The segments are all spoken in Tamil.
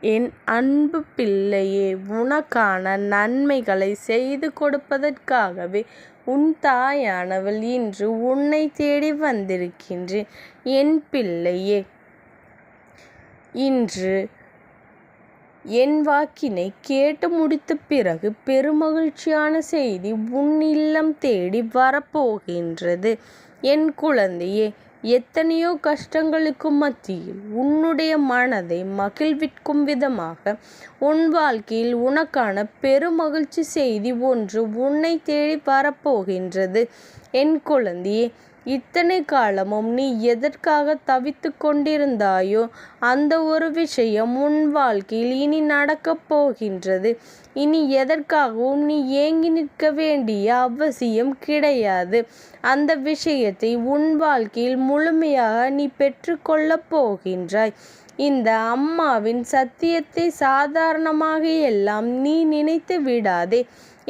என் அன்பு பிள்ளையே உனக்கான நன்மைகளை செய்து கொடுப்பதற்காகவே உன் தாயானவள் இன்று உன்னை தேடி வந்திருக்கின்றேன் என் பிள்ளையே. இன்று என் வாக்கினை கேட்டு முடித்த பிறகு பெருமகிழ்ச்சியான செய்தி உன் இல்லம் தேடி வரப்போகின்றது. என் குழந்தையே எத்தனையோ கஷ்டங்களுக்கு மத்தியில் உன்னுடைய மனதை மகிழ்விக்கும் விதமாக உன் வாழ்க்கையில் உனக்கான பெருமகிழ்ச்சி செய்தி ஒன்று உன்னை தேடி வரப்போகின்றது. என் குழந்தையே இத்தனை காலமும் நீ எதற்காக தவித்துக் கொண்டிருந்தாயோ அந்த ஒரு விஷயம் உன் வாழ்க்கையில் இனி நடக்கப் போகின்றது. இனி எதற்காகவும் நீ ஏங்கி நிற்க வேண்டிய அவசியம் கிடையாது. அந்த விஷயத்தை உன் வாழ்க்கையில் முழுமையாக நீ பெற்றுக்கொள்ளப் போகின்றாய். இந்த அம்மாவின் சத்தியத்தை சாதாரணமாக எல்லாம் நீ நினைத்து விடாதே.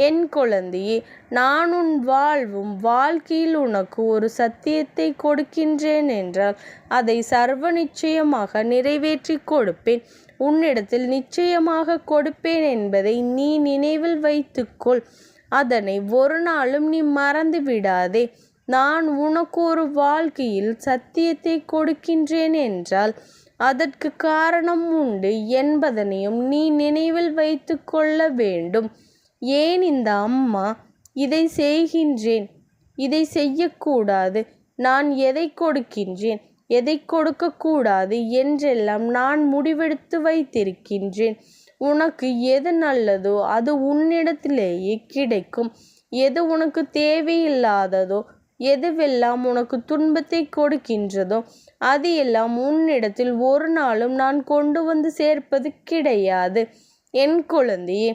என் குழந்தையே நான் உன் வாழ்வும் வாழ்க்கையில் உனக்கு ஒரு சத்தியத்தை கொடுக்கின்றேன் என்றால் அதை சர்வ நிச்சயமாக நிறைவேற்றிக் கொடுப்பேன். உன்னிடத்தில் நிச்சயமாக கொடுப்பேன் என்பதை நீ நினைவில் வைத்துக்கொள். அதனை ஒரு நாளும் நீ மறந்து விடாதே. நான் உனக்கு ஒரு வாழ்க்கையில் சத்தியத்தை கொடுக்கின்றேன் என்றால் அதற்கு காரணம் உண்டு என்பதனையும் நீ நினைவில் வைத்து கொள்ள வேண்டும். ஏன் இந்த அம்மா இதை செய்கின்றேன் இதை செய்யக்கூடாது நான் எதை கொடுக்கின்றேன் எதை கொடுக்கக்கூடாது என்றெல்லாம் நான் முடிவெடுத்து வைத்திருக்கின்றேன். உனக்கு எது நல்லதோ அது உன்னிடத்திலேயே கிடைக்கும். எது உனக்கு தேவையில்லாததோ எதுவெல்லாம் உனக்கு துன்பத்தை கொடுக்கின்றதோ அது எல்லாம் உன்னிடத்தில் ஒரு நாளும் நான் கொண்டு வந்து சேர்ப்பது கிடையாது. என் குழந்தையே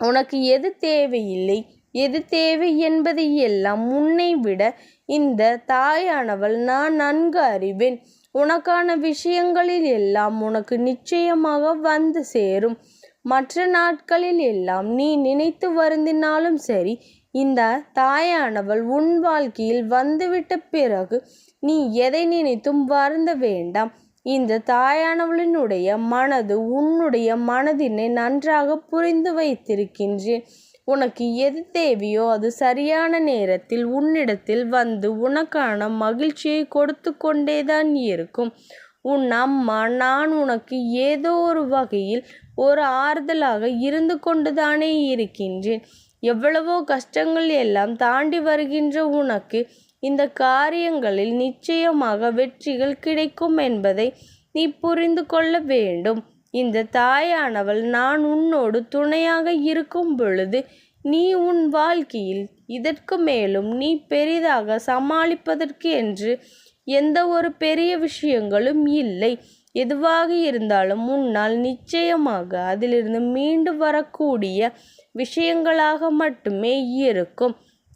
உனக்கு எது தேவையில்லை எது தேவை என்பதை எல்லாம் உன்னை விட இந்த தாயானவள் நான் நன்கு அறிவேன். உனக்கான விஷயங்களில் எல்லாம் உனக்கு நிச்சயமாக வந்து சேரும். மற்ற நாட்களில் எல்லாம் நீ நினைத்து வருந்தினாலும் சரி இந்த தாயானவள் உன் வாழ்க்கையில் வந்துவிட்ட பிறகு நீ எதை நினைத்தும் வருந்த வேண்டாம். இந்த தாயானவளினுடைய மனது உன்னுடைய மனதினை நன்றாக புரிந்து வைத்திருக்கின்றேன். உனக்கு எது தேவையோ அது சரியான நேரத்தில் உன்னிடத்தில் வந்து உனக்கான மகிழ்ச்சியை கொடுத்து கொண்டேதான் இருக்கும். உன் அம்மா நான் உனக்கு ஏதோ ஒரு வகையில் ஒரு ஆறுதலாக இருந்து கொண்டுதானே இருக்கின்றேன். எவ்வளவோ கஷ்டங்கள் எல்லாம் தாண்டி வருகின்ற உனக்கு இந்த காரியங்களில் நிச்சயமாக வெற்றிகள் கிடைக்கும் என்பதை நீ புரிந்து கொள்ள வேண்டும். இந்த தாயானவள் நான் உன்னோடு துணையாக இருக்கும் பொழுது நீ உன் வாழ்க்கையில் இதற்கு மேலும் நீ பெரிதாக சமாளிப்பதற்கு என்று எந்த ஒரு பெரிய விஷயங்களும் இல்லை. எதுவாக இருந்தாலும் உன்னால் நிச்சயமாக அதிலிருந்து மீண்டு வரக்கூடிய விஷயங்களாக மட்டுமே இருக்கும்.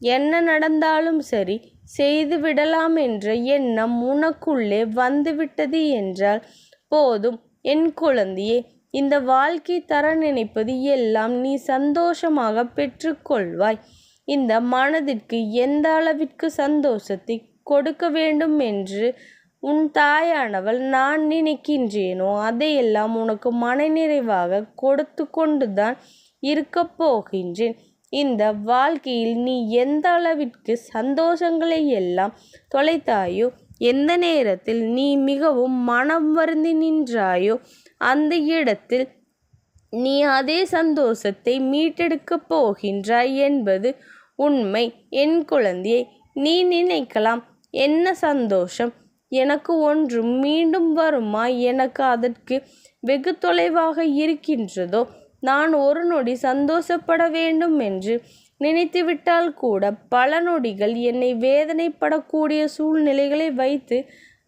என்ன நடந்தாலும் சரி செய்து விடலாம் என்ற எண்ணம் உனக்குள்ளே வந்துவிட்டது என்றால் போதும் என் குழந்தையே இந்த வாழ்க்கை தர நினைப்பது எல்லாம் நீ சந்தோஷமாக பெற்றுக்கொள்வாய் இந்த மனதிற்கு எந்த அளவிற்கு சந்தோஷத்தை கொடுக்க வேண்டும் என்று உன் தாயானவள் நான் நினைக்கின்றேனோ அதையெல்லாம் உனக்கு மனநிறைவாக கொடுத்து கொண்டுதான் இருக்கப் போகின்றேன். இந்த வாழ்க்கையில் நீ எந்த அளவிற்கு சந்தோஷங்களை எல்லாம் தொலைத்தாயோ எந்த நேரத்தில் நீ மிகவும் மனம் வருந்தி நின்றாயோ அந்த இடத்தில் நீ அதே சந்தோஷத்தை மீட்டெடுக்கப் போகின்றாய் என்பது உண்மை. என் குழந்தையை நீ நினைக்கலாம் என்ன சந்தோஷம்? எனக்கு ஒன்றும் மீண்டும் வருமா? எனக்கு அதற்கு வெகு தொலைவாக இருக்கின்றதோ? நான் ஒரு நொடி சந்தோஷப்பட வேண்டும் என்று நினைத்துவிட்டால் கூட பல நொடிகள் என்னை வேதனைப்படக்கூடிய சூழ்நிலைகளை வைத்து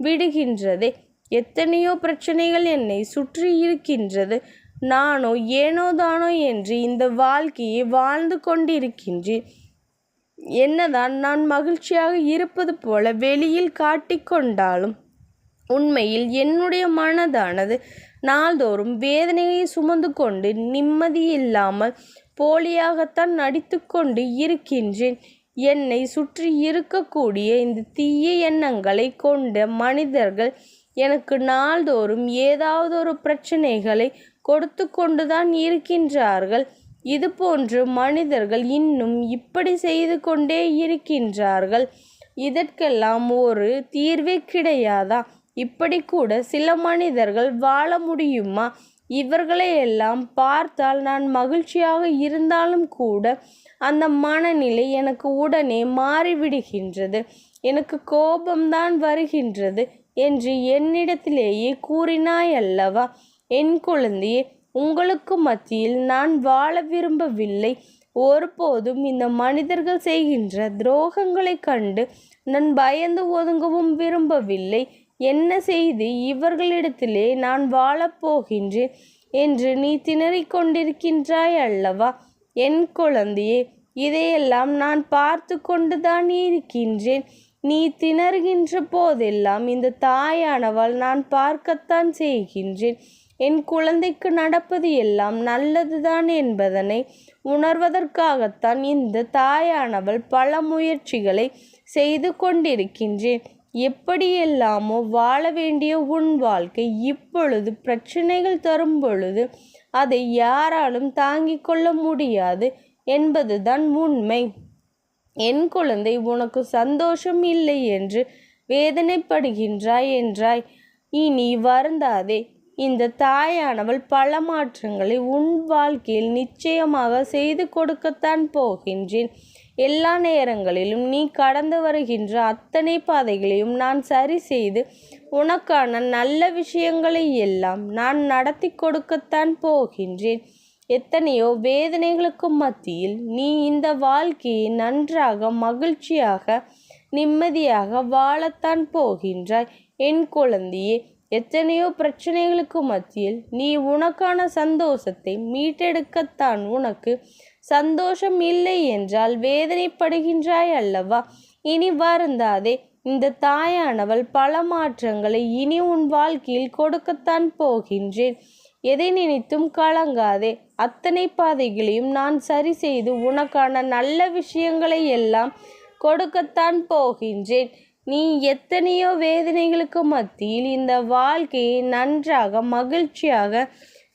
விடுகின்றதே. எத்தனையோ பிரச்சனைகள் என்னை சுற்றி இருக்கின்றது. நானோ ஏனோ தானோ என்று இந்த வாழ்க்கையை வாழ்ந்து கொண்டிருக்கின்றேன். என்னதான் நான் மகிழ்ச்சியாக இருப்பது போல வெளியில் காட்டிக்கொண்டாலும் உண்மையில் என்னுடைய மனதானது நாள்தோறும் வேதனையை சுமந்து கொண்டு நிம்மதியில்லாமல் போலியாகத்தான் நடித்து கொண்டு இருக்கின்றேன். என்னை சுற்றி இருக்கக்கூடிய இந்த தீய எண்ணங்களை கொண்ட மனிதர்கள் எனக்கு நாள்தோறும் ஏதாவது ஒரு பிரச்சனைகளை கொடுத்து கொண்டுதான் இருக்கின்றார்கள். இதுபோன்று மனிதர்கள் இன்னும் இப்படி செய்து கொண்டே இருக்கின்றார்கள். இதற்கெல்லாம் ஒரு தீர்வே கிடையாதா? இப்படி கூட சில மனிதர்கள் வாழ முடியுமா? இவர்களை எல்லாம் பார்த்தால் நான் மகிழ்ச்சியாக இருந்தாலும் கூட அந்த மனநிலை எனக்கு உடனே மாறிவிடுகின்றது. எனக்கு கோபம்தான் வருகின்றது என்று என்னிடத்திலேயே கூறினாய் அல்லவா என் குழந்தையே உங்களுக்கு மத்தியில் நான் வாழ விரும்பவில்லை. ஒருபோதும் இந்த மனிதர்கள் செய்கின்ற துரோகங்களை கண்டு நான் பயந்து ஒதுங்கவும் விரும்பவில்லை. என்ன செய்து இவர்களிடத்திலே நான் வாழப்போகின்றேன் என்று நீ திணறிக் கொண்டிருக்கின்றாய் அல்லவா? என் குழந்தையே இதையெல்லாம் நான் பார்த்து கொண்டுதான் இருக்கின்றேன். நீ திணறுகின்ற போதெல்லாம் இந்த தாயானவள் நான் பார்க்கத்தான் செய்கின்றேன். என் குழந்தைக்கு நடப்பது எல்லாம் நல்லதுதான் என்பதனை உணர்வதற்காகத்தான் இந்த தாயானவள் பல முயற்சிகளை செய்து கொண்டிருக்கின்றேன். எப்படியெல்லாமோ வாழ வேண்டிய உன் வாழ்க்கை இப்பொழுது பிரச்சனைகள் தரும் பொழுது அதை யாராலும் தாங்கிக் கொள்ள முடியாது என்பதுதான் உண்மை. என் குழந்தை உனக்கு சந்தோஷம் இல்லை என்று வேதனைப்படுகின்றாய் என்றாய். இனி வருந்தாதே. இந்த தாயானவள் பல மாற்றங்களை உன் வாழ்க்கையில் நிச்சயமாக செய்து கொடுக்கத்தான் போகின்றேன். எல்லா நேரங்களிலும் நீ கடந்து வருகின்ற அத்தனை பாதைகளையும் நான் சரி செய்து உனக்கான நல்ல விஷயங்களை எல்லாம் நான் நடத்தி கொடுக்கத்தான் போகின்றேன். எத்தனையோ வேதனைகளுக்கு மத்தியில் நீ இந்த வாழ்க்கையை நன்றாக மகிழ்ச்சியாக நிம்மதியாக வாழத்தான் போகின்றாய். என் குழந்தையே எத்தனையோ பிரச்சனைகளுக்கு மத்தியில் நீ உனக்கான சந்தோஷத்தை மீட்டெடுக்கத்தான் உனக்கு சந்தோஷம் இல்லை என்றால் வேதனைப்படுகின்றாய் அல்லவா? இனி வருந்தாதே இந்த தாயானவள் பல மாற்றங்களை இனி உன் வாழ்க்கையில் கொடுக்கத்தான் போகின்றேன். எதை நினைத்தும் கலங்காதே அத்தனை பாதைகளையும் நான் சரி செய்து உனக்கான நல்ல விஷயங்களை எல்லாம் கொடுக்கத்தான் போகின்றேன். நீ எத்தனையோ வேதனைகளுக்கு மத்தியில் இந்த வாழ்க்கையை நன்றாக மகிழ்ச்சியாக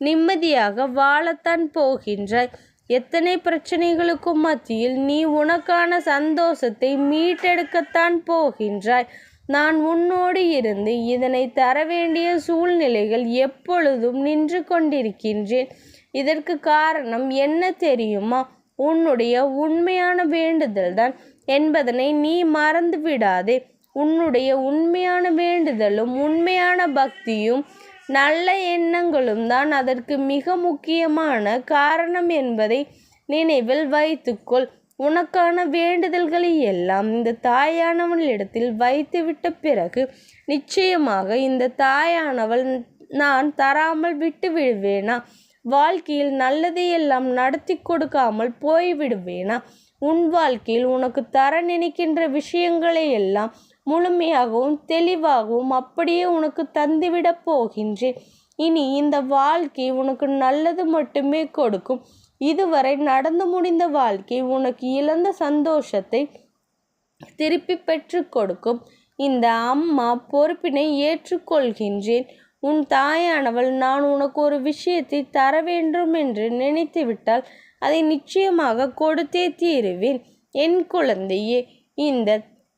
நிம்மதியாக வாழத்தான் போகின்றாய். எத்தனை பிரச்சனைகளுக்கும் மத்தியில் நீ உனக்கான சந்தோஷத்தை மீட்டெடுக்கத்தான் போகின்றாய். நான் உன்னோடு இருந்து இதனை தர வேண்டிய சூழ்நிலைகள் எப்பொழுதும் நின்று கொண்டிருக்கின்றேன். இதற்கு காரணம் என்ன தெரியுமா? உன்னுடைய உண்மையான வேண்டுதல்தான். என்பதனை நீ மறந்து விடாதே உன்னுடைய உண்மையான வேண்டுதலும் உண்மையான பக்தியும் நல்ல எண்ணங்களும் தான் அதற்கு மிக முக்கியமான காரணம் என்பதை நினைவில் வைத்துக்கொள். உனக்கான வேண்டுதல்களை எல்லாம் இந்த தாயானவளிடத்தில் வைத்துவிட்ட பிறகு நிச்சயமாக இந்த தாயானவள் நான் தராமல் விட்டு விடுவேனா? வாழ்க்கையில் நல்லதையெல்லாம் நடத்தி கொடுக்காமல் போய்விடுவேனா உன் வாழ்க்கையில் உனக்கு தர நினைக்கின்ற விஷயங்களை எல்லாம் முழுமையாகவும் தெளிவாகவும் அப்படியே உனக்கு தந்துவிடப் போகின்றேன். இனி இந்த வாழ்க்கை உனக்கு நல்லது மட்டுமே கொடுக்கும். இதுவரை நடந்து முடிந்த வாழ்க்கை உனக்கு இழந்த சந்தோஷத்தை திருப்பி பெற்று கொடுக்கும். இந்த அம்மா பொறுப்பினை ஏற்றுக்கொள்கின்றேன். உன் தாயானவள் நான் உனக்கு ஒரு விஷயத்தை தர வேண்டும் என்று நினைத்துவிட்டால் அதை நிச்சயமாக கொடுத்தே தீருவேன். என் குழந்தையே இந்த